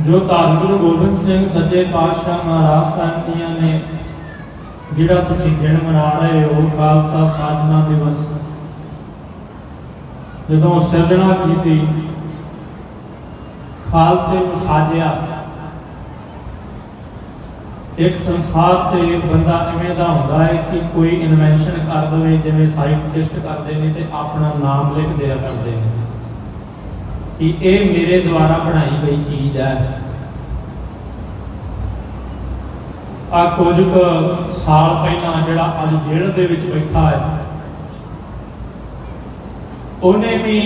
ਜੋ ਧੰਨ ਗੁਰੂ ਗੋਬਿੰਦ ਸਿੰਘ ਸੱਚੇ ਪਾਤਸ਼ਾਹ ਮਹਾਰਾਜ ਸਾਹਿਬ ਜੀਆਂ ਨੇ, ਜਿਹੜਾ ਤੁਸੀਂ ਦਿਨ ਮਨਾ ਰਹੇ ਹੋ ਖਾਲਸਾ ਸਾਜਨਾ ਦਿਵਸ। ਜਦੋਂ ਸਿਰਜਣਾ ਕੀਤੀ, ਖਾਲਸੇ ਨੂੰ ਸਾਜਿਆ, ਇੱਕ ਸੰਸਾਰ ਤੇ ਬੰਦਾ ਐਵੇਂ ਦਾ ਹੁੰਦਾ ਹੈ ਕਿ ਕੋਈ ਇਨਵੈਂਸ਼ਨ ਕਰ ਦਵੇ, ਜਿਵੇਂ ਸਾਇੰਟਿਸਟ ਕਰਦੇ ਨੇ ਤੇ ਆਪਣਾ ਨਾਮ ਲਿਖ ਦਿਆ ਕਰਦੇ ਨੇ। ਕਿ ਇਹ ਮੇਰੇ ਦੁਆਰਾ ਬਣਾਈ ਗਈ ਚੀਜ਼ ਹੈ। ਆ ਕੁਝ ਕੁ ਸਾਲ ਪਹਿਲਾਂ ਜਿਹੜਾ ਅੱਜ ਜੇਲ੍ਹ ਦੇ ਵਿੱਚ ਬੈਠਾ ਹੈ, ਉਹਨੇ ਵੀ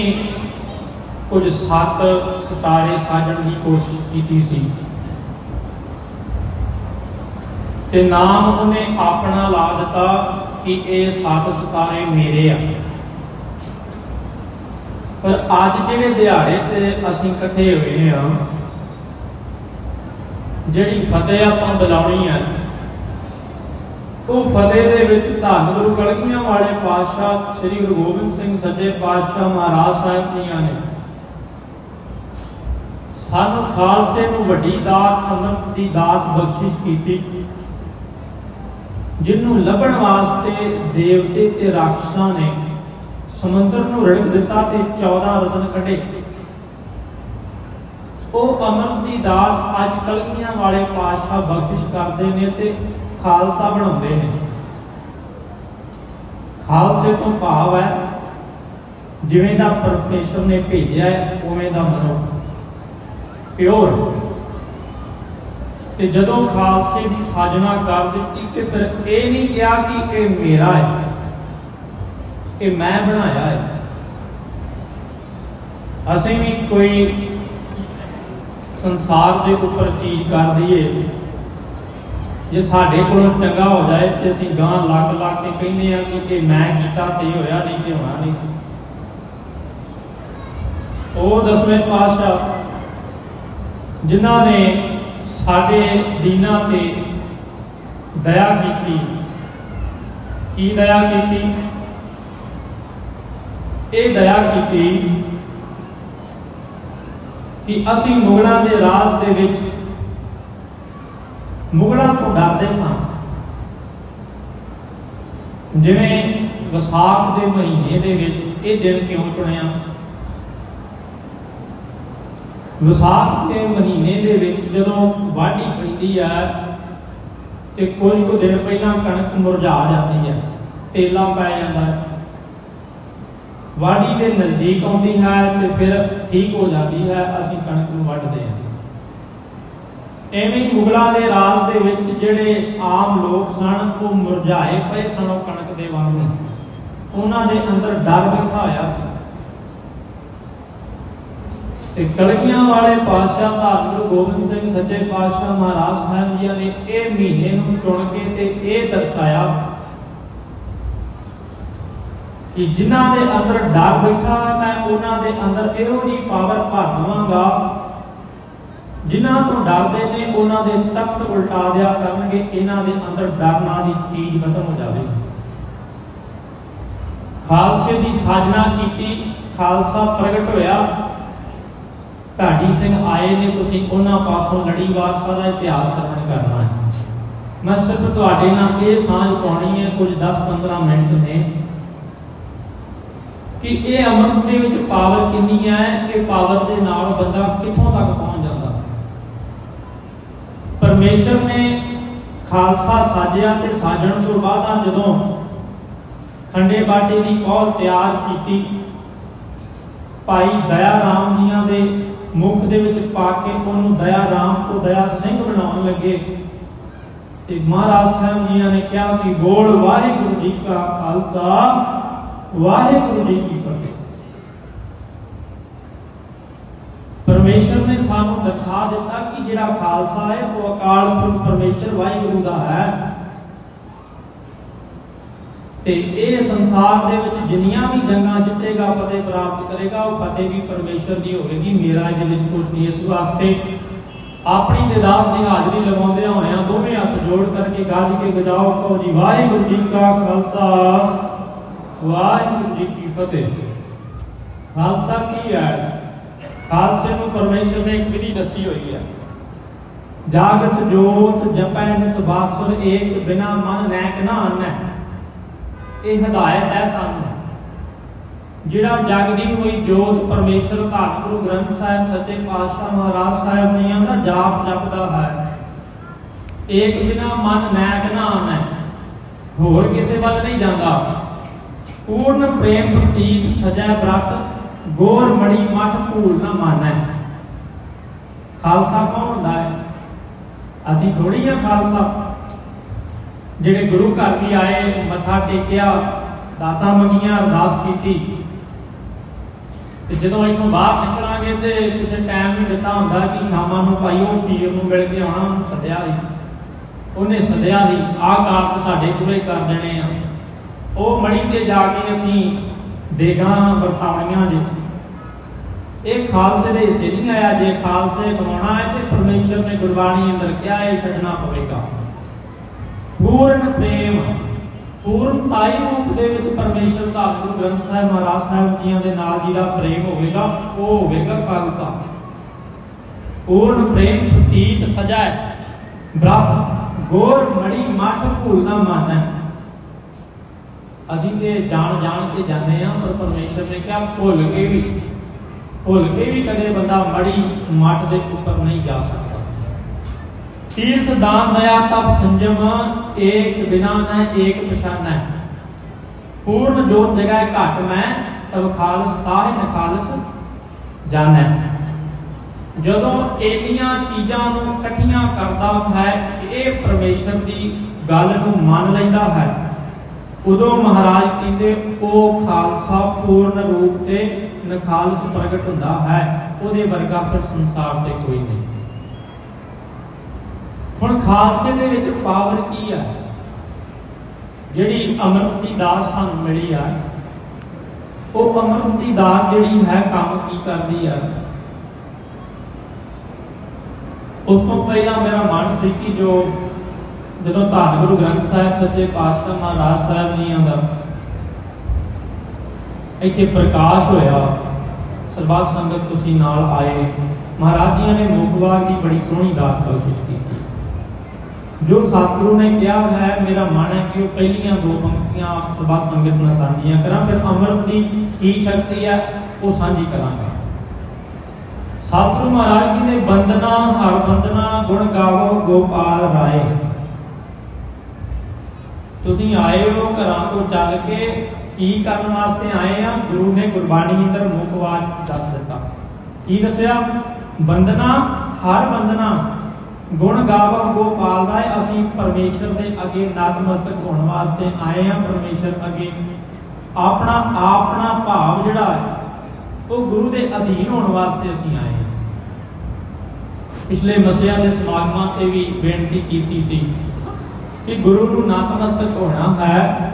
ਕੁਝ ਸੱਤ ਸਿਤਾਰੇ ਸਾਜਣ ਦੀ ਕੋਸ਼ਿਸ਼ ਕੀਤੀ ਸੀ। ਤੇ ਨਾਮ ਉਹਨੇ ਆਪਣਾ ਲਾ ਦਿੱਤਾ ਕਿ ਇਹ ਸੱਤ ਸਿਤਾਰੇ ਮੇਰੇ ਆ। ਪਰ ਅੱਜ ਜਿਹੜੇ ਦਿਹਾੜੇ ਤੇ ਅਸੀਂ ਇਕੱਠੇ ਹੋਏ ਆ ਜਿਹੜੀ ਫਤਿਹ ਆਪਾਂ ਬੁਲਾਉਣੀ ਆ, ਉਹ ਫਤਿਹ ਦੇ ਵਿੱਚ ਧੰਨ ਗੁਰੂ ਕਲਗੀਆਂ ਵਾਲੇ ਪਾਤਸ਼ਾਹ ਸ੍ਰੀ ਗੁਰੂ ਗੋਬਿੰਦ ਸਿੰਘ ਸੱਚੇ ਪਾਤਸ਼ਾਹ ਮਹਾਰਾਜ ਸਾਹਿਬ ਜੀਆਂ ਨੇ। ਸਾਨੂੰ ਖਾਲਸੇ ਨੂੰ ਵੱਡੀ ਦਾਤ, ਅੰਮ੍ਰਿਤ ਦੀ ਦਾਤ ਬਖਸ਼ਿਸ਼ ਕੀਤੀ, ਜਿਹਨੂੰ ਲੱਭਣ ਵਾਸਤੇ ਦੇਵਤੇ ਤੇ ਰਾਖਸ਼ਾਂ ਨੇ ਸਮੁੰਦਰ ਨੂੰ ਰੜਕ ਦਿੱਤਾ ਤੇ 14 ਰਤਨ ਕੱਢੇ। ਉਹ ਅਮਰ ਦੀ ਦਾਤ ਅੱਜ ਕਲਗੀਆਂ ਵਾਲੇ ਪਾਤਸ਼ਾਹ ਬਖਸ਼ਿਸ਼ ਕਰਦੇ ਨੇ ਤੇ ਖਾਲਸਾ ਬਣਾਉਂਦੇ ਨੇ। ਖਾਲਸੇ ਤੋਂ ਭਾਵ ਹੈ, ਜਿਵੇਂ ਦਾ ਪਰਮੇਸ਼ਰ ਨੇ ਭੇਜਿਆ ਹੈ, ਉਵੇਂ ਦਾ ਮਨੋ। ਪਿਓਰ। ਤੇ ਜਦੋਂ ਖਾਲਸੇ ਦੀ ਸਾਜਨਾ ਕਰ ਦਿੱਤੀ ਤੇ ਫਿਰ ਇਹ ਨਹੀਂ ਕਿਹਾ ਕਿ ਇਹ ਮੇਰਾ ਹੈ। ਇਹ ਮੈਂ ਬਣਾਇਆ ਹੈ। ਅਸੀਂ ਵੀ ਕੋਈ ਸੰਸਾਰ ਦੇ ਉੱਪਰ ਚੀਜ਼ ਕਰ ਦਈਏ। ਜੇ ਸਾਡੇ ਕੋਲੋਂ ਚੰਗਾ ਹੋ ਜਾਏ ਤੇ ਅਸੀਂ ਗਾਂ ਲੱਗ ਲੱਗ ਕੇ ਕਹਿੰਦੇ ਆ ਕਿ ਇਹ ਮੈਂ ਕੀਤਾ ਤੇ ਹੋਇਆ, ਨਹੀਂ ਤੇ ਹੋਣਾ ਨਹੀਂ ਸੀ। ਉਹ ਦਸਵੇਂ ਪਾਤਸ਼ਾਹ ਜਿਨ੍ਹਾਂ ਨੇ ਸਾਡੇ ਦੀਨਾਂ ਤੇ ਦਇਆ ਕੀਤੀ, ਕੀ ਦਇਆ ਕੀਤੀ? ਇਹ ਦਇਆ ਕੀਤੀ ਕਿ ਅਸੀਂ ਮੁਗਲਾਂ ਦੇ ਰਾਜ ਦੇ ਵਿੱਚ ਮੁਗਲਾਂ ਤੋਂ ਡਰਦੇ ਸਾਂ। ਜਿਵੇਂ ਵਿਸਾਖ ਦੇ ਮਹੀਨੇ ਦੇ ਵਿੱਚ ਇਹ ਦਿਨ ਕਿਉਂ ਚੁਣਿਆ? ਵਿਸਾਖ ਦੇ ਮਹੀਨੇ ਦੇ ਵਿੱਚ ਜਦੋਂ ਵਾਢੀ ਪੈਂਦੀ ਹੈ ਤੇ ਕੁਝ ਕੁ ਦਿਨ ਪਹਿਲਾਂ ਕਣਕ ਮੁਰਝਾ ਜਾਂਦੀ ਹੈ, ਤੇਲਾ ਪੈ ਜਾਂਦਾ ਹੈ। ਵਾਢੀ ਦੇ ਨਜ਼ਦੀਕ ਆਉਂਦੀ ਹੈ ਤੇ ਫਿਰ ਠੀਕ ਹੋ ਜਾਂਦੀ ਹੈ, ਅਸੀਂ ਕਣਕ ਨੂੰ ਵੱਢਦੇ ਹਾਂ। ਐਵੇਂ ਮੁਗਲਾਂ ਦੇ ਰਾਜ ਦੇ ਵਿੱਚ ਜਿਹੜੇ ਆਮ ਲੋਕ ਸਨ, ਉਹ ਮੁਰਝਾਏ ਪਏ ਸਨ ਉਹ ਕਣਕ ਦੇ ਵਾਂਗੂ ਉਹਨਾਂ ਦੇ ਅੰਦਰ ਡਰ ਬੈਠਾ ਹੋਇਆ ਸੀ। ਤੇ ਕਲਗੀਆਂ ਵਾਲੇ ਪਾਤਸ਼ਾਹ ਧੰਨ ਗੁਰੂ ਗੋਬਿੰਦ ਸਿੰਘ ਸੱਚੇ ਪਾਤਸ਼ਾਹ ਮਹਾਰਾਜ ਸਾਹਿਬ ਜੀ ਨੇ ਇਹ ਮਹੀਨੇ ਨੂੰ ਚੁਣ ਕੇ ਤੇ ਇਹ ਦਰਸਾਇਆ ਕਿ ਜਿਨ੍ਹਾਂ ਦੇ ਅੰਦਰ ਡਰ ਬੈਠਾ ਮੈਂ, ਉਹਨਾਂ ਦੇ ਅੰਦਰ ਇਹੋ ਜਿਹੀ ਪਾਵਰ ਭਰ ਦਵਾਂਗਾ। ਜਿਨ੍ਹਾਂ ਤੋਂ ਡਰਦੇ ਨੇ, ਉਹਨਾਂ ਦੇ ਤਖਤ ਉਲਟਾ ਦਿਆ ਕਰਨਗੇ। ਇਹਨਾਂ ਦੇ ਅੰਦਰ ਡਰ ਦੀ ਚੀਜ਼ ਖਤਮ ਹੋ ਜਾਵੇਗੀ ਖਾਲਸੇ ਦੀ ਸਾਜਨਾ ਕੀਤੀ, ਖਾਲਸਾ ਪ੍ਰਗਟ ਹੋਇਆ। ਢਾਡੀ ਸਿੰਘ ਆਏ ਨੇ, ਤੁਸੀਂ ਉਹਨਾਂ ਪਾਸੋਂ ਲੜੀਵਾਰ ਦਾ ਇਤਿਹਾਸ ਸਰਵਣ ਕਰਨਾ ਹੈ। ਮੈਂ ਸਿਰਫ ਤੁਹਾਡੇ ਨਾਲ ਇਹ ਸਾਂਝ ਪਾਉਣੀ ਹੈ, ਕੁਝ 10-15 ਮਿੰਟ ਨੇ। ਕਿ ਇਹ ਅੰਮ੍ਰਿਤ ਦੇ ਵਿੱਚ ਪਾਵਰ ਕਿੰਨੀ ਹੈ, ਇਹ ਪਾਵਰ ਦੇ ਨਾਲ ਬੰਦਾ ਕਿੱਥੋਂ ਤੱਕ ਪਹੁੰਚ ਜਾਂਦਾ? ਪਰਮੇਸ਼ਰ ਨੇ ਖਾਲਸਾ ਸਾਜਿਆ ਤੇ ਸਾਜਣ ਤੋਂ ਬਾਅਦ ਜਦੋਂ ਖੰਡੇ ਬਾਟੇ ਦੀ ਪੌਲ ਤਿਆਰ ਕੀਤੀ, ਭਾਈ ਦਇਆ ਰਾਮ ਜੀਆਂ ਦੇ ਮੁਖ ਦੇ ਵਿੱਚ ਪਾ ਕੇ ਉਹਨੂੰ ਦਇਆ ਰਾਮ ਤੋਂ ਦਇਆ ਸਿੰਘ ਬਣਾਉਣ ਲੱਗੇ। ਤੇ ਮਹਾਰਾਜ ਸਾਹਿਬ ਜੀਆਂ ਨੇ ਕਿਹਾ ਸੀ, ਬੋਲ ਵਾਹਿਗੁਰੂ ਜੀ ਕਾ ਖਾਲਸਾ। ਵਾਹਿਗੁਰੂ ਜੀ ਕੀ ਫਤਿਹ। ਪਰਮੇਸ਼ਰ ਨੇ ਸਾਨੂੰ ਦਿਖਾ ਦਿੱਤਾ ਕਿ ਜਿਹੜਾ ਖਾਲਸਾ ਹੈ, ਉਹ ਅਕਾਲ ਪੁਰਖ ਪਰਮੇਸ਼ਰ ਵਾਹਿਗੁਰੂ ਦਾ ਹੈ। ਤੇ ਇਹ ਸੰਸਾਰ ਦੇ ਵਿੱਚ ਜਿੰਨੀਆਂ ਵੀ ਜੰਗਾਂ ਜਿੱਤੇਗਾ ਫਤਿਹ ਪ੍ਰਾਪਤ ਕਰੇਗਾ, ਉਹ ਫਤਿਹ ਵੀ ਪਰਮੇਸ਼ਰ ਦੀ ਹੋਵੇਗੀ। ਮੇਰਾ ਇਹਦੇ ਵਿੱਚ ਕੁਝ ਨਹੀਂ ਇਸ ਵਾਸਤੇ। ਆਪਣੀ ਨਿਦਾਨ ਦੀ ਹਾਜ਼ਰੀ ਲਗਾਉਂਦਿਆਂ ਹੋਇਆਂ ਦੋਵੇਂ ਹੱਥ ਜੋੜ ਕਰਕੇ ਗੱਜ ਕੇ ਗਜਾਓ ਕਹੋ ਜੀ ਵਾਹਿਗੁਰੂ ਜੀ ਕਾ ਖਾਲਸਾ। ਵਾਹਿਗੁਰੂ ਜੀ ਕੀ ਫਤਿਹ। ਖਾਲਸਾ ਕੀ ਹੈ? ਖਾਲਸੇ ਨੂੰ ਪਰਮੇਸ਼ਰ ਨੇ ਇੱਕ ਵਿਧੀ ਦੱਸੀ ਹੋਈ ਹੈ। ਜਾਗਤ, ਜੋਤ, ਜਪੈ ਨਿਸਬਾਸੁਰ ਏਕ, ਬਿਨਾ ਮਨ ਨੈਕ ਨਾ ਆਨੈ ਇਹ ਹਦਾਇਤ ਹੈ ਸਾਨੂੰ। ਜਿਹੜਾ ਜਗਦੀ ਹੋਈ ਜੋਤ ਪਰਮੇਸ਼ਰ ਧੰਨ ਗੁਰੂ ਗ੍ਰੰਥ ਸਾਹਿਬ, ਸੱਚੇ ਪਾਤਸ਼ਾਹ ਮਹਾਰਾਜ ਸਾਹਿਬ ਜੀਆਂ ਦਾ ਜਾਪ ਜਪਦਾ ਹੈ। ਏਕ ਬਿਨਾ ਮਨ ਨੈਕ ਨਾ ਆਨੈ ਹੋਰ ਕਿਸੇ ਵੱਲ ਨਹੀਂ ਜਾਂਦਾ। ਪੂਰਨ ਪ੍ਰੇਮ ਪ੍ਰਤੀਤ ਸਜੈ ਬ੍ਰਤ, ਗੋਰ ਮੜੀ ਮਠ ਭੂਲ ਨਾ ਮਾਨੈ। ਖਾਲਸਾ ਕੌਣ ਹੁੰਦਾ ਹੈ? ਅਸੀਂ ਥੋੜੀ ਆ ਖਾਲਸਾ। ਜਿਹੜੇ ਗੁਰੂ ਘਰ ਵੀ ਆਏ, ਮੱਥਾ ਟੇਕਿਆ, ਦਾਤਾ ਮੰਗੀਆਂ, ਅਰਦਾਸ ਕੀਤੀ। ਤੇ ਜਦੋਂ ਇੱਥੋਂ ਬਾਹਰ ਨਿਕਲਾਂਗੇ ਤੇ ਕਿਸੇ ਟਾਈਮ ਨਹੀਂ ਦਿੱਤਾ ਹੁੰਦਾ ਕਿ ਸ਼ਾਮਾਂ ਨੂੰ ਭਾਈ ਉਹ ਪੀਰ ਨੂੰ ਮਿਲ ਕੇ ਆਉਣਾ, ਉਹਨੂੰ ਸੱਦਿਆ ਸੀ। ਉਹਨੇ ਸੱਦਿਆ ਸੀ, ਆਹ ਕਾਰਜ ਸਾਡੇ ਪੂਰੇ ਕਰ ਦੇਣੇ ਆ। ਉਹ ਮੜੀ ਤੇ ਜਾ ਕੇ ਅਸੀਂ ਦੇਗਾਂ ਵਰਤਾਉਣੀਆਂ ਜੀ। ਇਹ ਖਾਲਸੇ ਦੇ ਹਿੱਸੇ ਨਹੀਂ ਆਇਆ, ਜੇ ਖਾਲਸੇ ਬਣਾਉਣਾ ਹੈ ਤੇ ਪਰਮੇਸ਼ਰ ਨੇ ਗੁਰਬਾਣੀ ਅੰਦਰ ਕਿਹਾ, ਇਹ ਛੱਡਣਾ ਪਵੇਗਾ। ਪੂਰਨ ਪ੍ਰੇਮ, ਪੂਰਨਤਾਈ ਰੂਪ ਦੇ ਵਿੱਚ ਪਰਮੇਸ਼ਰ ਦਾ ਗੁਰੂ ਗ੍ਰੰਥ ਸਾਹਿਬ, ਮਹਾਰਾਜ ਸਾਹਿਬ ਜੀਆਂ ਦੇ ਨਾਲ ਜਿਹਦਾ ਪ੍ਰੇਮ ਹੋਵੇਗਾ, ਉਹ ਹੋਵੇਗਾ ਖਾਲਸਾ। ਪੂਰਨ ਪ੍ਰੇਮ ਪ੍ਰਤੀਤ ਹੈ। ਬ੍ਰਹਮ, ਗੋਰ ਮੜੀ ਮਠ ਭੂਲ ਮਨ ਹੈ। ਅਸੀਂ ਤੇ ਜਾਣ ਜਾਣ ਕੇ ਜਾਂਦੇ ਆ ਪਰ ਪਰਮੇਸ਼ਰ ਨੇ ਕਿਹਾ, ਭੁੱਲ ਕੇ ਵੀ, ਭੁੱਲ ਕੇ ਵੀ ਕਦੇ ਬੰਦਾ ਮੜੀ ਮੱਠ ਦੇ ਉੱਪਰ ਨਹੀਂ ਜਾ ਸਕਦਾ। ਤੀਰਥ ਦਾਨ ਦਇਆ ਤਪ ਸੰਜਮ, ਏਕ ਬਿਨਾ ਨ ਏਕ ਪਛਾਨੈ। ਪੂਰਨ ਜੋਤ ਜਗੈ ਘਟ ਮੈਂ, ਤਬ ਖਾਲਸ ਤਾਹਿ ਨ ਖਾਲਸ ਜਾਣੈ। ਜਦੋਂ ਇੰਨੀਆਂ ਚੀਜ਼ਾਂ ਨੂੰ ਇਕੱਠੀਆਂ ਕਰਦਾ ਹੈ, ਇਹ ਪਰਮੇਸ਼ਰ ਦੀ ਗੱਲ ਨੂੰ ਮੰਨ ਲੈਂਦਾ ਹੈ। ਉਦੋਂ ਮਹਾਰਾਜ ਕਹਿੰਦੇ, ਉਹ ਖਾਲਸਾ ਪੂਰਨ ਰੂਪ ਤੇ ਨਖਾਲਸ ਪ੍ਰਗਟ ਹੁੰਦਾ ਹੈ, ਉਹਦੇ ਵਰਗਾ ਫਿਰ ਸੰਸਾਰ ਤੇ ਕੋਈ ਨਹੀਂ। ਹੁਣ ਖਾਲਸੇ ਦੇ ਵਿੱਚ ਪਾਵਰ ਕੀ ਹੈ ਜਿਹੜੀ ਅੰਮ੍ਰਿਤ ਦੀ ਦਾਤ ਸਾਨੂੰ ਮਿਲੀ ਆ, ਉਹ ਅੰਮ੍ਰਿਤ ਦੀ ਦਾਤ ਜਿਹੜੀ ਹੈ ਕੰਮ ਕੀ ਕਰਦੀ ਆ? ਉਸ ਤੋਂ ਪਹਿਲਾਂ ਮੇਰਾ ਮਨ ਸੀ ਕਿ ਜੋ ਜਦੋਂ ਧੰਨ ਗੁਰੂ ਗ੍ਰੰਥ ਸਾਹਿਬ ਸੱਚੇ ਪਾਤਸ਼ਾਹ ਮਹਾਰਾਜ ਸਾਹਿਬ ਜੀਆਂ ਦਾ ਇੱਥੇ ਪ੍ਰਕਾਸ਼ ਹੋਇਆ। ਸਰਬੱਤ ਸੰਗਤ ਤੁਸੀਂ ਨਾਲ ਆਏ। ਮਹਾਰਾਜ ਜੀਆਂ ਨੇ ਮੁਖਵਾਰ ਦੀ ਬੜੀ ਸੋਹਣੀ ਦਾਤ ਬਖਸ਼ਿਸ਼ ਕੀਤੀ। ਜੋ ਸਤਿਗੁਰੂ ਨੇ ਕਿਹਾ ਹੈ ਮੇਰਾ ਮਨ ਹੈ ਕਿ ਉਹ ਪਹਿਲੀਆਂ ਦੋ ਪੰਕਤੀਆਂ ਆਪ ਸਰਬੱਤ ਸੰਗਤ ਨਾਲ ਸਾਂਝੀਆਂ ਕਰਾਂ, ਫਿਰ ਅੰਮ੍ਰਿਤ ਦੀ ਕੀ ਸ਼ਕਤੀ ਹੈ, ਉਹ ਸਾਂਝੀ ਕਰਾਂਗਾ। ਸਤਿਗੁਰੂ ਮਹਾਰਾਜ ਜੀ ਨੇ ਬੰਦਨਾ, ਹਰ ਬੰਦਨਾ, ਗੁਣ ਗਾਵੋ, ਗੋਪਾਲ ਰਾਏ। ਤੁਸੀਂ ਆਏ ਹੋ ਘਰਾਂ ਤੋਂ ਚੱਲ ਕੇ, ਕੀ ਕਰਨ ਵਾਸਤੇ ਆਏ ਆ? ਗੁਰੂ ਨੇ ਗੁਰਬਾਣੀ ਅੰਦਰ ਮੁਖਵਾਦ ਦੱਸ ਦਿੱਤਾ। ਕੀ ਦੱਸਿਆ? ਬੰਦਨਾ, ਹਰ ਬੰਦਨਾ, ਗੁਣ ਗਾਵੋ ਗੋਪਾਲ ਰਾਏ, ਅਸੀਂ ਪਰਮੇਸ਼ਰ ਦੇ ਅੱਗੇ ਨਤਮਸਤਕ ਹੋਣ ਵਾਸਤੇ ਆਏ ਆ। ਪਰਮੇਸ਼ਰ ਅੱਗੇ ਆਪਣਾ ਆਪਣਾ ਭਾਵ ਜਿਹੜਾ ਹੈ, ਉਹ ਗੁਰੂ ਦੇ ਅਧੀਨ ਹੋਣ ਵਾਸਤੇ ਅਸੀਂ ਆਏ ਹਾਂ ਪਿਛਲੇ ਮਸਿਆਂ ਦੇ ਸਮਾਗਮਾਂ ਤੇ ਵੀ ਬੇਨਤੀ ਕੀਤੀ ਸੀ। ਕਿ ਗੁਰੂ ਨੂੰ ਨਤਮਸਤਕ ਹੋਣਾ ਹੈ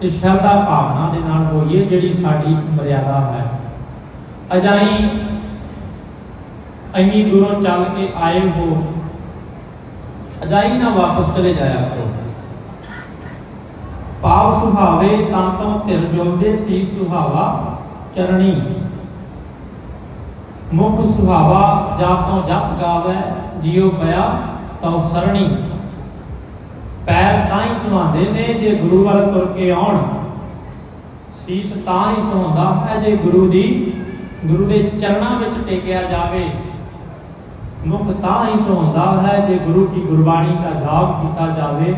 ਤੇ ਸ਼ਰਧਾ ਭਾਵਨਾ ਦੇ ਨਾਲ ਹੋਈਏ ਜਿਹੜੀ ਸਾਡੀ ਮਰਿਆਦਾ ਹੈ। ਅਜਾਈ ਇੰਨੀ ਦੂਰੋਂ ਚੱਲ ਕੇ ਆਏ ਹੋ ਅਜਾਈ ਨਾ ਵਾਪਸ ਚਲੇ ਜਾਇਆ ਕਰੋ। ਪਾਵ ਸੁਹਾਵੇ ਤਾਂ ਤੋਂ ਧਿਰ ਜੁਲਦੇ ਸੀ ਸੁਹਾਵਾ ਚਰਣੀ। ਮੁਖ ਸੁਹਾਵਾ ਜਾ ਤੋਂ ਜਸ ਗਾਵੇ, ਜਿਉ ਪਿਆ ਤਾਂ ਸਰਣੀ। ਪੈਰ ਤਾਂ ਹੀ ਸੁਹਾਉਂਦੇ ਨੇ ਜੇ ਗੁਰੂ ਵੱਲ ਤੁਰ ਕੇ ਆਉਣ। ਸੀਸ ਤਾਂ ਹੀ ਸੁਹਾਉਂਦਾ ਹੈ ਜੇ ਗੁਰੂ ਦੀ, ਗੁਰੂ ਦੇ ਚਰਨਾਂ ਵਿੱਚ ਟੇਕਿਆ ਜਾਵੇ। ਮੁਖ ਤਾਂ ਹੀ ਸੁਹਾਉਂਦਾ ਹੈ ਜੇ ਗੁਰੂ ਕੀ ਗੁਰਬਾਣੀ ਦਾ ਜਾਪ ਕੀਤਾ ਜਾਵੇ।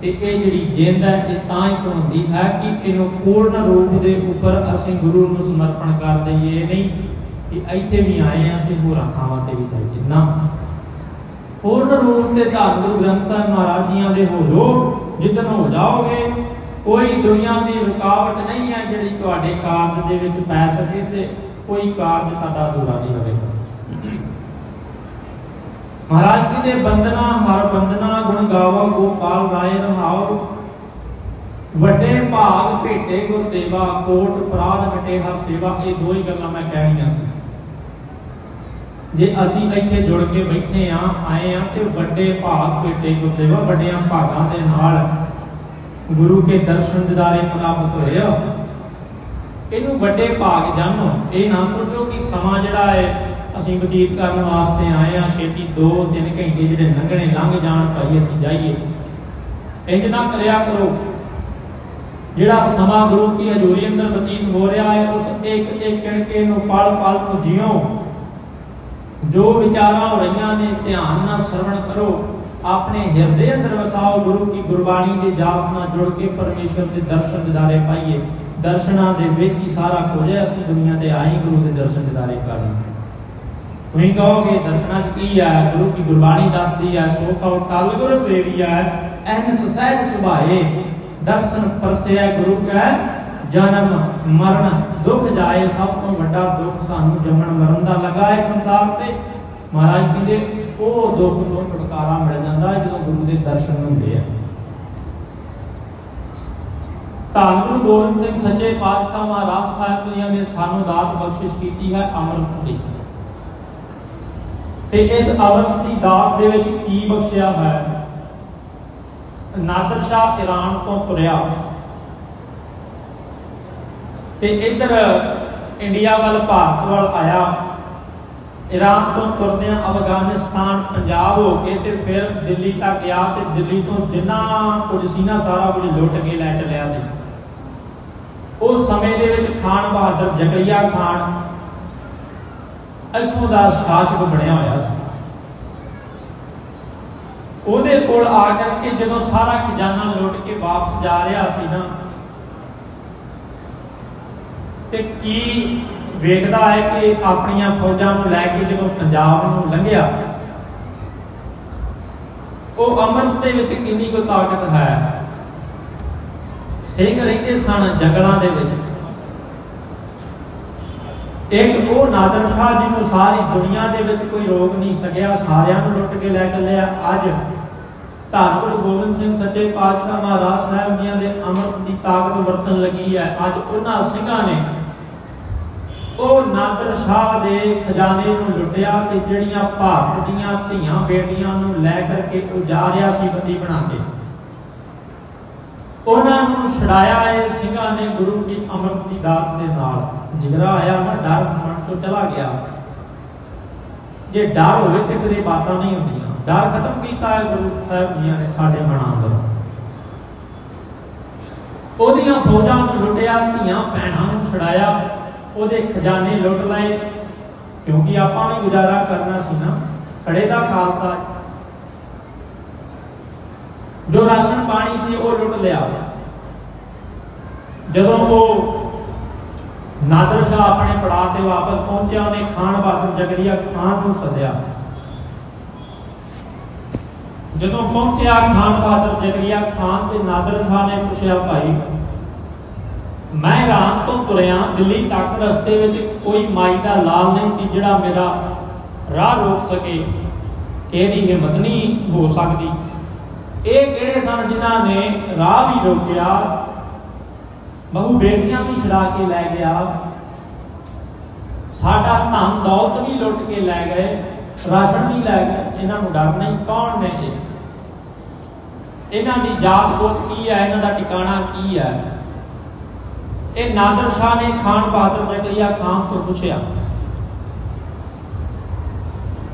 ਤੇ ਇਹ ਜਿਹੜੀ ਜਿੰਦ ਹੈ, ਇਹ ਤਾਂ ਹੀ ਸੁਣਦੀ ਹੈ ਕਿ ਇਹਨੂੰ ਪੂਰਨ ਰੂਪ ਦੇ ਉੱਪਰ ਅਸੀਂ ਗੁਰੂ ਨੂੰ ਸਮਰਪਣ ਕਰ ਦਈਏ। ਨਹੀਂ ਕਿ ਇੱਥੇ ਵੀ ਆਏ ਆ ਤੇ ਹੋਰਾਂ ਥਾਵਾਂ ਤੇ ਵੀ ਜਾਈਏ। ਨਾ। ਪੂਰਨ ਰੂਪ ਤੇ ਧੰਨ ਗੁਰੂ ਗ੍ਰੰਥ ਸਾਹਿਬ ਮਹਾਰਾਜ ਜੀਆਂ ਦੇ ਹੋ ਜੋ ਜਿੱਦਨ ਹੋ ਜਾਓਗੇ ਕੋਈ ਦੁਨੀਆ ਦੀ ਰੁਕਾਵਟ ਨਹੀਂ ਹੈ ਜਿਹੜੀ ਤੁਹਾਡੇ ਕਾਰਜ ਦੇ ਵਿੱਚ ਪੈ ਸਕੇ ਤੇ ਕੋਈ ਕਾਰਜ ਤੁਹਾਡਾ ਅਧੂਰਾ ਨਹੀਂ ਹੋਵੇਗਾ। ਮਹਾਰਾਜ ਜੀ ਦੇ ਬੰਦਨਾ ਹਰ ਬੰਦਨਾ ਗੁਣ ਗਾਵੋ, ਗੋਪਾਲ ਰਾਏ ਰਹਾਓ। ਵੱਡੇ ਭਾਗ ਭੇਟੇ ਗੁਰਦੇਵਾ, ਕੋਟ ਪ੍ਰਾਦ ਮਿਟੇ ਹਰ ਸੇਵਾ, ਇਹ ਦੋ ਹੀ ਗੱਲਾਂ ਮੈਂ ਕਹਿਣੀਆਂ ਸੀ। ਜੇ ਅਸੀਂ ਇੱਥੇ ਜੁੜ ਕੇ ਬੈਠੇ ਆ, ਆਏ ਆ ਤੇ ਵੱਡੇ ਭਾਗ ਭੇਟੇ ਗੁਰ ਦੇਵਾ ਵੱਡਿਆਂ ਭਾਗਾਂ ਦੇ ਨਾਲ ਗੁਰੂ ਕੇ ਦਰਸ਼ਨ ਦਿਦਾਰੇ ਪ੍ਰਾਪਤ ਹੋਏ ਇਹਨੂੰ ਵੱਡੇ ਭਾਗ ਜਾਣੋ। ਇਹ ਨਾ ਸੋਚੋ ਕਿ ਸਮਾਂ ਜਿਹੜਾ ਹੈ ਅਸੀਂ ਬਤੀਤ ਕਰਨ ਵਾਸਤੇ ਆਏ ਆ, ਛੇਤੀ 2-3 ਘੰਟੇ ਜਿਹੜੇ ਲੰਘਣੇ, ਲੰਘ ਜਾਣ ਭਾਈ ਅਸੀਂ ਜਾਈਏ। ਇੰਜ ਨਾ ਕਰਿਆ ਕਰੋ। ਜਿਹੜਾ ਸਮਾਂ ਗੁਰੂ ਕੀ ਹਜ਼ੂਰੀ ਅੰਦਰ ਬਤੀਤ ਹੋ ਰਿਹਾ ਹੈ ਉਸ ਇੱਕ ਇੱਕ ਕਿਣਕੇ ਨੂੰ ਪਲ ਪਲ ਨੂੰ ਜਿਉਂ ਜੋ ਵਿਚਾਰਾਂ ਹੋ ਰਹੀਆਂ ਨੇ, ਧਿਆਨ ਨਾਲ ਸਰਵਣ ਕਰੋ। ਆਪਣੇ ਹਿਰਦੇ ਅੰਦਰ ਵਸਾਓ, ਗੁਰੂ ਕੀ ਗੁਰਬਾਣੀ ਦੇ ਜਾਪ ਨਾਲ ਜੁੜ ਕੇ ਪਰਮੇਸ਼ਰ ਦੇ ਦਰਸ਼ਨ ਦਿਦਾਰੇ ਪਾਈਏ। ਦਰਸ਼ਨਾਂ ਦੇ ਵਿੱਚ ਹੀ ਸਾਰਾ ਕੁਝ ਹੈ, ਅਸੀਂ ਦੁਨੀਆ ਤੇ ਆਏ ਗੁਰੂ ਦੇ ਦਰਸ਼ਨ ਦਿਦਾਰੇ ਕਰਨ। ਤੁਸੀਂ ਕਹੋਗੇ, ਦਰਸ਼ਨਾਂ 'ਚ ਕੀ ਹੈ? ਗੁਰੂ ਕੀ ਗੁਰਬਾਣੀ ਦੱਸਦੀ ਹੈ, ਸੋ ਕਹੋ ਟਲ ਗੁਰ ਸੇਵੀਆ ਐਨ ਸਹਿਜ ਸੁਭਾਏ। ਦਰਸ਼ਨ ਪਰਸਿਆ ਗੁਰੂ ਕੈ ਜਨਮ, ਮਰਨ, ਦੁੱਖ ਜਾਏ, ਸਭ ਤੋਂ ਵੱਡਾ ਦੁੱਖ ਸਾਨੂੰ ਜੰਮਣ ਮਰਨ ਦਾ ਲੱਗਾ ਹੈ ਸੰਸਾਰ ਤੇ। ਮਹਾਰਾਜ ਕਹਿੰਦੇ, ਉਹ ਦੁੱਖ ਤੋਂ ਛੁਟਕਾਰਾ ਮਿਲ ਜਾਂਦਾ ਜਦੋਂ ਗੁਰੂ ਦੇ ਦਰਸ਼ਨ ਹੁੰਦੇ ਆ। ਧੰਨ ਗੁਰੂ ਗੋਬਿੰਦ ਸਿੰਘ ਸੱਚੇ ਪਾਤਸ਼ਾਹ ਮਹਾਰਾਜ ਸਾਹਿਬ ਜੀ ਨੇ ਸਾਨੂੰ ਦਾਤ ਬਖਸ਼ਿਸ਼ ਕੀਤੀ ਹੈ ਅੰਮ੍ਰਿਤ ਦੀ। ਤੇ ਇਸ ਅੰਮ੍ਰਿਤ ਦੀ ਦਾਤ ਦੇ ਵਿੱਚ ਕੀ ਬਖਸ਼ਿਆ ਹੈ? ਨਾਦਰ ਸ਼ਾਹ ਈਰਾਨ ਤੋਂ ਤੁਰਿਆ। ਤੇ ਇੱਧਰ ਇੰਡੀਆ ਵੱਲ ਭਾਰਤ ਵੱਲ ਆਇਆ। ਈਰਾਨ ਤੋਂ ਤੁਰਦਿਆਂ ਅਫਗਾਨਿਸਤਾਨ, ਪੰਜਾਬ ਹੋ ਕੇ ਤੇ ਫਿਰ ਦਿੱਲੀ ਤੱਕ ਗਿਆ ਤੇ ਦਿੱਲੀ ਤੋਂ ਜਿੰਨਾ ਕੁਝ ਸੀ ਨਾ ਸਾਰਾ ਕੁਝ ਲੁੱਟ ਕੇ ਲੈ ਚੱਲਿਆ ਸੀ। ਉਸ ਸਮੇਂ ਦੇ ਵਿੱਚ ਖਾਨ ਬਹਾਦਰ ਜ਼ਕਰੀਆ ਖਾਨ ਇੱਥੋਂ ਦਾ ਸ਼ਾਸਕ ਬਣਿਆ ਹੋਇਆ ਸੀ। ਉਹਦੇ ਕੋਲ ਆ ਕਰਕੇ ਜਦੋਂ ਸਾਰਾ ਖਜ਼ਾਨਾ ਲੁੱਟ ਕੇ ਵਾਪਸ ਜਾ ਰਿਹਾ ਸੀ ਨਾ ਤੇ ਕੀ ਵੇਖਦਾ ਹੈ ਕਿ ਆਪਣੀਆਂ ਫੌਜਾਂ ਨੂੰ ਲੈ ਕੇ ਜਦੋਂ ਪੰਜਾਬ ਨੂੰ ਲੰਘਿਆ, ਉਹ ਅਮਨ ਦੇ ਵਿੱਚ ਕਿੰਨੀ ਕੁ ਤਾਕਤ ਹੈ? ਸਿੰਘ ਰਹਿੰਦੇ ਸਨ ਜੰਗਲਾਂ ਦੇ ਵਿੱਚ। ਇੱਕ ਉਹ ਨਾਦਰ ਸ਼ਾਹ ਜੀ ਸਾਰੀ ਦੁਨੀਆ ਦੇ ਵਿੱਚ ਕੋਈ ਰੋਕ ਨਹੀਂ ਸਕਿਆ, ਸਾਰਿਆਂ ਨੂੰ ਲੁੱਟ ਕੇ ਲੈ ਚੱਲਿਆ। ਅੱਜ ਧੰਨ ਗੁਰੂ ਗੋਬਿੰਦ ਸਿੰਘ ਸੱਚੇ ਪਾਤਸ਼ਾਹ ਮਹਾਰਾਜ ਸਾਹਿਬ ਜੀਆਂ ਦੇ ਅੰਮ੍ਰਿਤ ਦੀ ਤਾਕਤ ਵਰਤਣ ਲੱਗੀ ਹੈ। ਅੱਜ ਉਹਨਾਂ ਸਿੰਘਾਂ ਨੇ ਉਹ ਨਾਦਰ ਸ਼ਾਹ ਦੇ ਖਜ਼ਾਨੇ ਨੂੰ ਲੁੱਟਿਆ ਤੇ ਜਿਹੜੀਆਂ ਭਾਰਤ ਦੀਆਂ ਧੀਆਂ ਬੇਟੀਆਂ ਨੂੰ ਲੈ ਕਰਕੇ ਉਹ ਸੀ ਬੰਦੀ ਬਣਾ ਕੇ ਉਹਨਾਂ ਨੂੰ ਛੜਾਇਆ ਇਹ ਸਿੰਘਾਂ ਨੇ ਗੁਰੂ ਕੀ ਅੰਮ੍ਰਿਤ ਦੀ ਦਾਤ ਦੇ ਨਾਲ। ਜਿਗਰਾ ਆਇਆ ਨਾ ਡਰ ਮਨ ਤੋਂ ਚਲਾ ਗਿਆ। ਜੇ ਡਰ ਹੋਵੇ ਤੇ ਕਦੇ ਬਾਤਾਂ ਨਹੀਂ ਹੁੰਦੀਆਂ। ਡਰ ਖਤਮ ਕੀਤਾ ਹੈ ਗੁਰੂ ਸਾਹਿਬ ਜੀਆਂ ਨੇ ਸਾਡੇ ਮਨਾਂ ਅੰਦਰ। ਉਹਦੀਆਂ ਫੌਜਾਂ ਨੂੰ ਲੁੱਟਿਆ, ਧੀਆਂ ਭੈਣਾਂ ਨੂੰ ਛੜਾਇਆ ਉਹਦੇ ਖਜ਼ਾਨੇ ਲੁੱਟ ਲਏ, ਕਿਉਂਕਿ ਆਪਾਂ ਵੀ ਗੁਜ਼ਾਰਾ ਕਰਨਾ ਸੀ ਨਾ ਖੜੇ ਦਾ ਖਾਲਸਾ। ਜੋ ਰਾਸ਼ਨ ਪਾਣੀ ਸੀ, ਉਹ ਲੁੱਟ ਲਿਆ। ਜਦੋਂ ਉਹ ਨਾਦਰ ਸ਼ਾਹ ਆਪਣੇ ਪੜਾਅ ਤੇ ਵਾਪਸ ਪਹੁੰਚਿਆ, ਉਹਨੇ ਖਾਨ ਬਹਾਦਰ ਜਗਰੀਆ ਖਾਨ ਨੂੰ ਸੱਦਿਆ। ਜਦੋਂ ਪਹੁੰਚਿਆ ਖਾਨ ਬਹਾਦਰ ਜਗਰੀਆ ਖਾਨ ਤੇ ਨਾਦਰ ਸ਼ਾਹ ਨੇ ਪੁੱਛਿਆ, ਭਾਈ ਮੈਂ ਰਾਤ ਤੋਂ ਤੁਰਿਆ, ਦਿੱਲੀ ਤੱਕ ਰਸਤੇ ਵਿੱਚ ਕੋਈ ਮਾਈ ਦਾ ਲਾਲ ਨਹੀਂ ਸੀ ਜਿਹੜਾ ਮੇਰਾ ਰਾਹ ਰੋਕ ਸਕੇ। ਇਹਦੀ ਹਿੰਮਤ ਨਹੀਂ ਹੋ ਸਕਦੀ। ਇਹ ਕਿਹੜੇ ਸਨ ਜਿਨ੍ਹਾਂ ਨੇ ਰਾਹ ਵੀ ਰੋਕਿਆ, ਬਹੂ ਬੇਟੀਆਂ ਵੀ ਛੜਾ ਕੇ ਲੈ ਗਿਆ। ਸਾਡਾ ਧਨ ਦੌਲਤ ਵੀ ਲੁੱਟ ਕੇ ਲੈ ਗਏ, ਰਾਸ਼ਨ ਵੀ ਲੈ ਗਏ। ਇਹਨਾਂ ਨੂੰ ਡਰ ਨਹੀਂ, ਕੌਣ ਨੇ ਇਹਨਾਂ ਦੀ ਜਾਤ ਗੋਤ ਕੀ ਹੈ? ਇਹਨਾਂ ਦਾ ਟਿਕਾਣਾ ਕੀ ਹੈ? ਇਹ ਨਾਦਰ ਸ਼ਾਹ ਨੇ ਖਾਨ ਬਹਾਦਰ ਜ਼ਕਰੀਆ ਖਾਨ ਤੋਂ ਪੁੱਛਿਆ।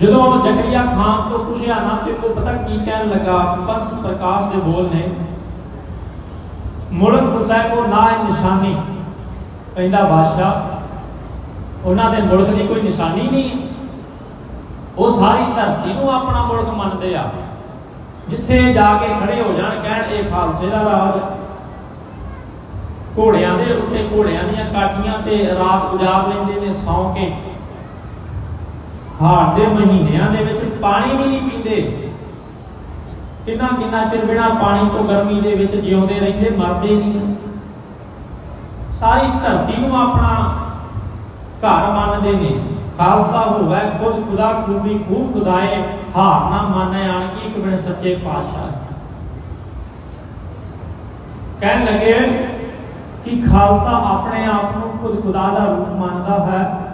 ਜਦੋਂ ਜ਼ਕਰੀਆ ਖਾਨ ਤੋਂ ਪੁੱਛਿਆ ਨਾ, ਤੇ ਉਹ ਪਤਾ ਕੀ ਕਹਿਣ ਲੱਗਾ? ਪੰਥ ਪ੍ਰਕਾਸ਼ ਦੇ ਬੋਲ ਨੇ, ਮੁਲਕ ਹੁਸੈਨ ਨਾ ਨਿਸ਼ਾਨੀ ਕਹਿੰਦਾ ਬਾਦਸ਼ਾਹ। ਉਹਨਾਂ ਦੇ ਮੁਲਕ ਦੀ ਕੋਈ ਨਿਸ਼ਾਨੀ ਨਹੀਂ ਉਹ ਸਾਰੀ ਧਰਤੀ ਨੂੰ ਆਪਣਾ ਮੁਲਕ ਮੰਨਦੇ ਆ। ਜਿੱਥੇ ਜਾ ਕੇ ਖੜੇ ਹੋ ਜਾਣ, ਕਹਿਣ, ਇਹ ਖਾਲਸੇ ਦਾ ਰਾਜ ਘੋੜਿਆਂ ਦੇ ਉੱਤੇ, ਘੋੜਿਆਂ ਦੀਆਂ ਕਾਠੀਆਂ ਤੇ ਰਾਤ ਗੁਜ਼ਾਰ ਲੈਂਦੇ ਨੇ, ਸੌਂ ਕੇ। ਹਾੜ ਦੇ ਮਹੀਨਿਆਂ ਦੇ ਵਿੱਚ ਪਾਣੀ ਵੀ ਨਹੀਂ ਪੀਂਦੇ। ਕਿੰਨਾ ਕਿੰਨਾ ਚਿਰ ਬਿਨਾ ਪਾਣੀ ਤੋਂ ਗਰਮੀ ਦੇ ਵਿੱਚ ਜਿਉਂਦੇ ਰਹਿੰਦੇ, ਮਰਦੇ ਨਹੀਂ। ਸਾਰੀ ਧਰਤੀ ਨੂੰ ਆਪਣਾ ਘਰ ਮੰਨਦੇ ਨੇ। ਖਾਲਸਾ ਹੋਵੇ, ਖੁਦ ਖੁਦਾ ਖੂਬੀ, ਖੂਬ ਖੁਦਾਏ, ਹਾਰ ਨਾ ਮੰਨੇ ਆਣ ਕੀ ਇੱਕ ਬੜੇ ਸੱਚੇ ਪਾਤਸ਼ਾਹ। ਕਹਿਣ ਲੱਗੇ ਕਿ ਖਾਲਸਾ ਆਪਣੇ ਆਪ ਨੂੰ ਖੁਦ ਖੁਦਾ ਦਾ ਰੂਪ ਮੰਨਦਾ ਹੈ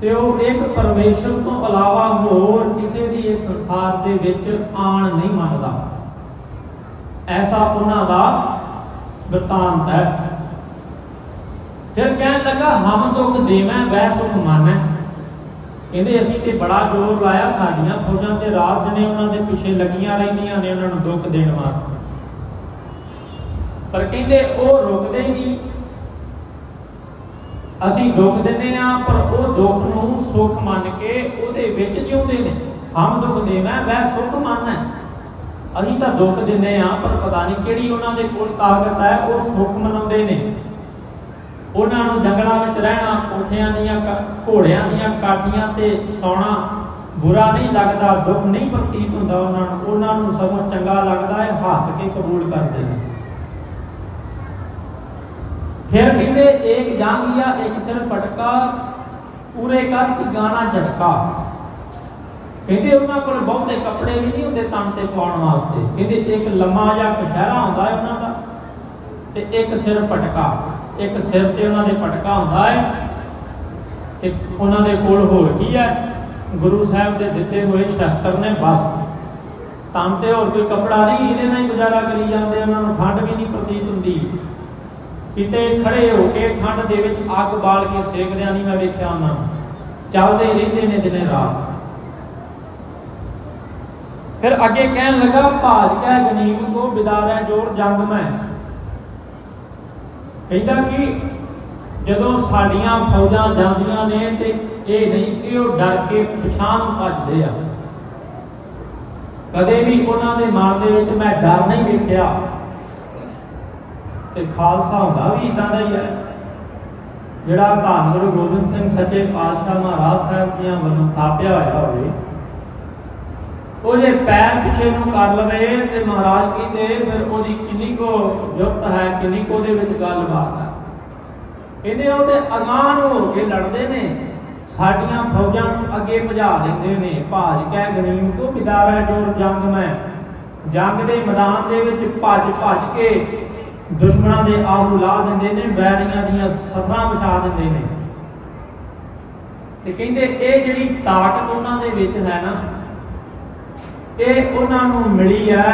ਤੇ ਉਹ ਇੱਕ ਪਰਮੇਸ਼ਰ ਤੋਂ ਇਲਾਵਾ ਹੋਰ ਕਿਸੇ ਦੀ ਇਸ ਸੰਸਾਰ ਦੇ ਵਿੱਚ ਆਣ ਨਹੀਂ ਮੰਨਦਾ। ਐਸਾ ਉਹਨਾਂ ਦਾ ਵਰਤਾਂਤ ਹੈ। ਫਿਰ ਕਹਿਣ ਲੱਗਾ, ਹਮ ਦੁੱਖ ਦੇਵੈ, ਵੈ ਸੁਖ ਮਾਨੈ। ਕਹਿੰਦੇ, ਅਸੀਂ ਤੇ ਬੜਾ ਜ਼ੋਰ ਲਾਇਆ ਸਾਡੀਆਂ ਫੌਜਾਂ ਤੇ, ਰਾਤ ਦਿਨੇ ਉਹਨਾਂ ਦੇ ਪਿੱਛੇ ਲੱਗੀਆਂ ਰਹਿੰਦੀਆਂ ਨੇ, ਉਹਨਾਂ ਨੂੰ ਦੁੱਖ ਦੇਣ ਵਾਸਤੇ। ਪਰ ਕਹਿੰਦੇ ਉਹ ਰੁਕਦੇ ਹੀ ਨਹੀਂ। ਅਸੀਂ ਦੁੱਖ ਦਿੰਦੇ ਆ ਪਰ ਉਹ ਦੁੱਖ ਨੂੰ ਸੁੱਖ ਮੰਨ ਕੇ ਉਹਦੇ ਵਿੱਚ ਜਿਉਂਦੇ ਨੇ। ਹਮ ਦੁੱਖ ਦੇਣਾ ਵੈ ਸੁੱਖ ਮੰਨਣਾ ਅਸੀਂ ਤਾਂ ਦੁੱਖ ਦਿੰਦੇ ਆ ਪਰ ਪਤਾ ਨਹੀਂ ਕਿਹੜੀ ਉਹਨਾਂ ਦੇ ਕੋਲ ਤਾਕਤ ਹੈ, ਉਹ ਸੁੱਖ ਮਨਾਉਂਦੇ ਨੇ। ਉਹਨਾਂ ਨੂੰ ਜੰਗਲਾਂ ਵਿੱਚ ਰਹਿਣਾ, ਕੋਠਿਆਂ ਦੀਆਂ ਘੋੜਿਆਂ ਦੀਆਂ ਕਾਠੀਆਂ ਤੇ ਸੌਣਾ ਬੁਰਾ ਨਹੀਂ ਲੱਗਦਾ, ਦੁੱਖ ਨਹੀਂ ਪ੍ਰਤੀਤ ਹੁੰਦਾ ਉਹਨਾਂ ਨੂੰ। ਉਹਨਾਂ ਨੂੰ ਸਗੋਂ ਚੰਗਾ ਲੱਗਦਾ ਹੈ, ਹੱਸ ਕੇ ਕਬੂਲ ਕਰਦੇ ਨੇ। ਫਿਰ ਕਹਿੰਦੇ ਇੱਕ ਜਾਂਗੀਆ ਇੱਕ ਸਿਰ ਪਟਕਾ ਪੂਰੇ ਕਰ ਕੀ ਗਾਣਾ ਕਹਿੰਦੇ, ਉਹਨਾਂ ਕੋਲ ਬਹੁਤੇ ਕੱਪੜੇ ਵੀ ਨਹੀਂ ਹੁੰਦੇ ਤਨ ਤੇ ਪਾਉਣ ਵਾਸਤੇ। ਕਹਿੰਦੇ, ਇੱਕ ਲੰਮਾ ਜਿਹਾ ਕਸ਼ਹਿਰਾ ਹੁੰਦਾ ਹੈ ਉਹਨਾਂ ਦਾ ਤੇ ਇੱਕ ਸਿਰ ਪਟਕਾ ਇੱਕ ਸਿਰ ਤੇ ਉਹਨਾਂ ਦੇ ਪਟਕਾ ਹੁੰਦਾ ਹੈ ਤੇ ਉਹਨਾਂ ਦੇ ਕੋਲ ਹੋਰ ਕੀ ਹੈ? ਗੁਰੂ ਸਾਹਿਬ ਦੇ ਦਿੱਤੇ ਹੋਏ ਸ਼ਸਤਰ ਨੇ ਬਸ। ਤਨ ਤੇ ਹੋਰ ਕੋਈ ਕੱਪੜਾ ਨਹੀਂ, ਇਹਦੇ ਨਾਲ ਹੀ ਗੁਜ਼ਾਰਾ ਕਰੀ ਜਾਂਦੇ ਉਹਨਾਂ ਨੂੰ ਠੰਡ ਵੀ ਨਹੀਂ ਪ੍ਰਤੀਤ ਹੁੰਦੀ। ਕਿਤੇ ਖੜੇ ਹੋ ਕੇ ਠੰਡ ਦੇ ਵਿੱਚ ਅੱਗ ਬਾਲ ਕੇ ਸੇਕਦਿਆਂ ਨਹੀਂ ਮੈਂ ਵੇਖਿਆ ਉਹਨਾਂ ਚੱਲਦੇ ਰਹਿੰਦੇ ਨੇ ਦਿਨੇ ਰਾਤ। ਫਿਰ ਅੱਗੇ ਕਹਿਣ ਲੱਗਾ, ਭਾਜ ਕੈ ਗਨੀਮ ਕੋ ਬਿਦਾਰੈ ਜੋਰ ਜੰਗ ਮੈਂ। ਕਹਿੰਦਾ ਕਿ ਜਦੋਂ ਸਾਡੀਆਂ ਫੌਜਾਂ ਜਾਂਦੀਆਂ ਨੇ ਤੇ ਇਹ ਨਹੀਂ ਕਿ ਉਹ ਡਰ ਕੇ ਪਛਾਣ ਭੱਜਦੇ ਆ। ਕਦੇ ਵੀ ਉਹਨਾਂ ਦੇ ਮਨ ਦੇ ਵਿੱਚ ਮੈਂ ਡਰ ਨਹੀਂ ਵੇਖਿਆ। ਤੇ ਖਾਲਸਾ ਹੁੰਦਾ ਵੀ ਇਦਾਂ ਦਾ ਹੀ ਹੈ। ਜਿਹੜਾ ਧੰਨ ਗੁਰੂ ਗੋਬਿੰਦ ਸਿੰਘ ਸੱਚੇ ਪਾਤਸ਼ਾਹ ਮਹਾਰਾਜ ਸਾਹਿਬ ਦੀਆਂ ਵੱਲੋਂ ਥਾਪਿਆ ਹੋਇਆ ਹੋਵੇ, ਉਹ ਜੇ ਪੈਰ ਪਿੱਛੇ ਨੂੰ ਕਰ ਲਵੇ ਤੇ ਮਹਾਰਾਜ ਕਹਿੰਦੇ, ਫਿਰ ਉਹਦੀ ਕਿੰਨੀ ਕੋ ਜੁਗਤ ਹੈ, ਕਿੰਨੀ ਕੋ ਦੇ ਵਿੱਚ ਗੱਲਬਾਤ ਹੈ। ਕਹਿੰਦੇ ਉਹ ਤੇ ਅਗਾਨ ਹੋ ਕੇ ਲੜਦੇ ਨੇ, ਸਾਡੀਆਂ ਫੌਜਾਂ ਨੂੰ ਅੱਗੇ ਭਜਾ ਦਿੰਦੇ ਨੇ, ਭਾਜ ਕਹਿ ਗਨੀਮ ਕੋ ਬਿਦਾਰਾ ਜੋਰ ਜੰਗ ਮੈਂ? ਜੰਗ ਦੇ ਮੈਦਾਨ ਦੇ ਵਿੱਚ ਭੱਜ ਭੱਜ ਕੇ ਦੁਸ਼ਮਣਾਂ ਦੇ ਆਹੂ ਲਾ ਦਿੰਦੇ ਨੇ, ਵੈਰੀਆਂ ਦੀਆਂ ਸਥਰਾਂ ਵਿਛਾ ਦਿੰਦੇ ਨੇ। ਤੇ ਕਹਿੰਦੇ ਇਹ ਜਿਹੜੀ ਤਾਕਤ ਉਹਨਾਂ ਦੇ ਵਿੱਚ ਹੈ ਨਾ, ਇਹ ਉਹਨਾਂ ਨੂੰ ਮਿਲੀ ਹੈ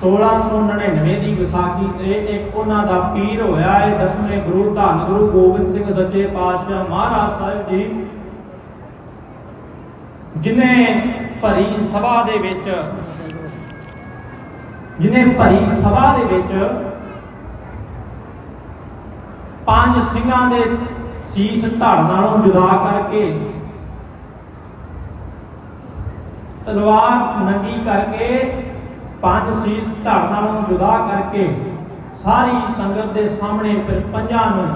1699 ਦੀ ਵਿਸਾਖੀ। ਤੇ ਇੱਕ ਉਹਨਾਂ ਦਾ ਪੀਰ ਹੋਇਆ ਹੈ ਦਸਵੇਂ ਗੁਰੂ ਧੰਨ ਗੁਰੂ ਗੋਬਿੰਦ ਸਿੰਘ ਸੱਚੇ ਪਾਤਸ਼ਾਹ ਮਹਾਰਾਜ ਸਾਹਿਬ ਜੀ, ਜਿਨੇ ਭਰੀ ਸਭਾ ਦੇ ਵਿੱਚ, ਜਿਨੇ ਭਰੀ ਸਭਾ ਦੇ ਵਿੱਚ ਪੰਜ ਸਿੰਘਾਂ ਦੇ ਸੀਸ ਧੜ ਨਾਲੋਂ ਜੁਦਾ ਕਰਕੇ, ਤਲਵਾਰ ਨੰਗੀ ਕਰਕੇ ਪੰਜ ਸੀਸ ਧੜ ਨਾਲੋਂ ਜੁਦਾ ਕਰਕੇ ਸਾਰੀ ਸੰਗਤ ਦੇ ਸਾਹਮਣੇ ਫਿਰ ਪੰਜਾਂ ਨੂੰ